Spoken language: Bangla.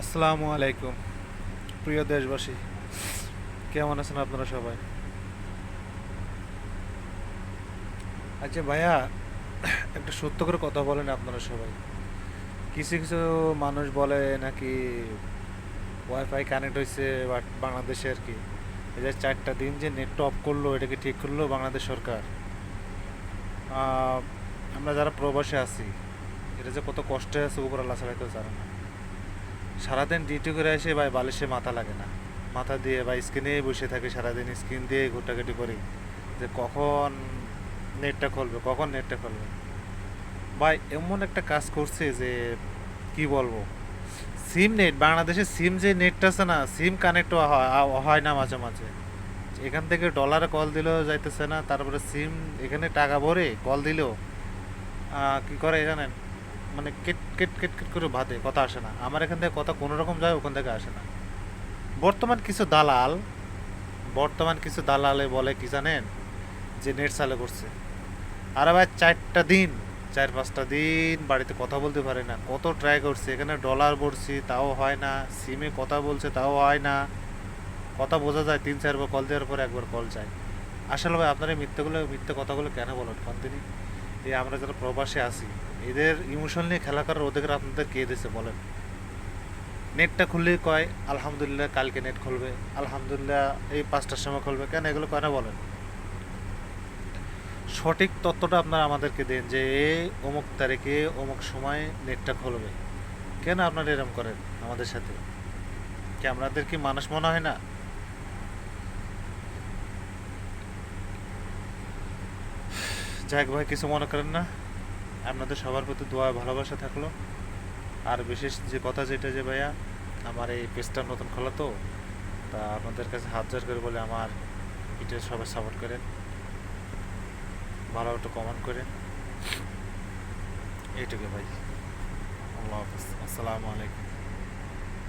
আসসালামু আলাইকুম। প্রিয় দেশবাসী, কেমন আছেন আপনারা সবাই? আচ্ছা ভাইয়া, একটা সত্য করে কথা বলেন আপনারা সবাই। কিছু কিছু মানুষ বলে নাকি ওয়াইফাই কানেক্ট হয়েছে বাংলাদেশে আর কি। এই যে চারটা দিন যে নেট অফ করল এটাকে ঠিক করল বাংলাদেশ সরকার? আমরা যারা প্রবাসে আছি এটা যে কত কষ্টে আছে, উপর আল্লাহ ছাড়া কেউ জানে না। সারাদিন ডিউটি করে এসে ভাই বালিশে মাথা লাগে না। মাথা দিয়ে বা স্ক্রিনে বসে থাকে সারাদিন, স্ক্রিন দিয়ে ঘুটাঘুটি করি। যে কখন নেটটা খুলবে, কখন নেটটা খুলবে। ভাই এমন একটা কাজ করছে যে, কি বলব? সিম নেট, বাংলাদেশে সিম যে নেটটা আছে না, সিম কানেক্ট হয় না মাঝে মাঝে। এখান থেকে ডলারে কল দিলেও যাইতেছে না, তারপরে সিম এখানে টাকা ভরে কল দিলেও কি করে জানেন? মানে কেট কেট কেট কেট করে বাঁধে কথা আসে না। আমার এখান থেকে কথা কোনো রকম যায় ওখান থেকে আসে না। বর্তমান কিছু দালাল, বর্তমান কিছু দালালে বলে কি জানেন? যে নেট চালু করছে। আর ভাই, চারটা দিন, চার, পাঁচটা দিন বাড়িতে কথা বলতে পারে না। কত ট্রাই করছে, এখানে ডলার ভরছি, তাও হয় না। সিমে কথা বলছে, তাও হয় না। কথা বোঝা যায়, তিন চারবার কল দেওয়ার পরে একবার কল যায়। আসলে ভাই, আপনারা এই মিথ্যাগুলো, মিথ্যে কথাগুলো কেন বলেন? কন্টিনিউ এই আমরা যারা প্রবাসে আছি এদের ইমোশন নিয়ে খেলা করার অধিকার আপনাদের কে দিয়েছে বলেন? নেটটা খুললেই কয়, আলহামদুলিল্লাহ, কালকে নেট খুলবে। আলহামদুলিল্লাহ, এই পাঁচটার সময় খুলবে। কেন এগুলো কেন বলেন? সঠিক তথ্যটা আপনারা আমাদেরকে দেন যে অমুক তারিখে, অমুক সময় নেটটা খুলবে। কেন আপনারা এরম করেন আমাদের সাথে? কি আপনাদের কি মানুষ মনে হয় না? যাক ভাই, কিছু মনে করেন না। আপনাদের সবার প্রতি দোয়া ভালোবাসা থাকল। আর বিশেষ যে কথা যেটা যে ভাইয়া, আমার এই পেজটা নতুন খোলা তো, তা আপনাদের কাছে হাত জোর করে বলে আমার পিঠে সবাই সাপোর্ট করেন। ভালো একটু কমেন্ট করেন। এইটুকু ভাই। আল্লাহ হাফিজ। আসসালামু আলাইকুম।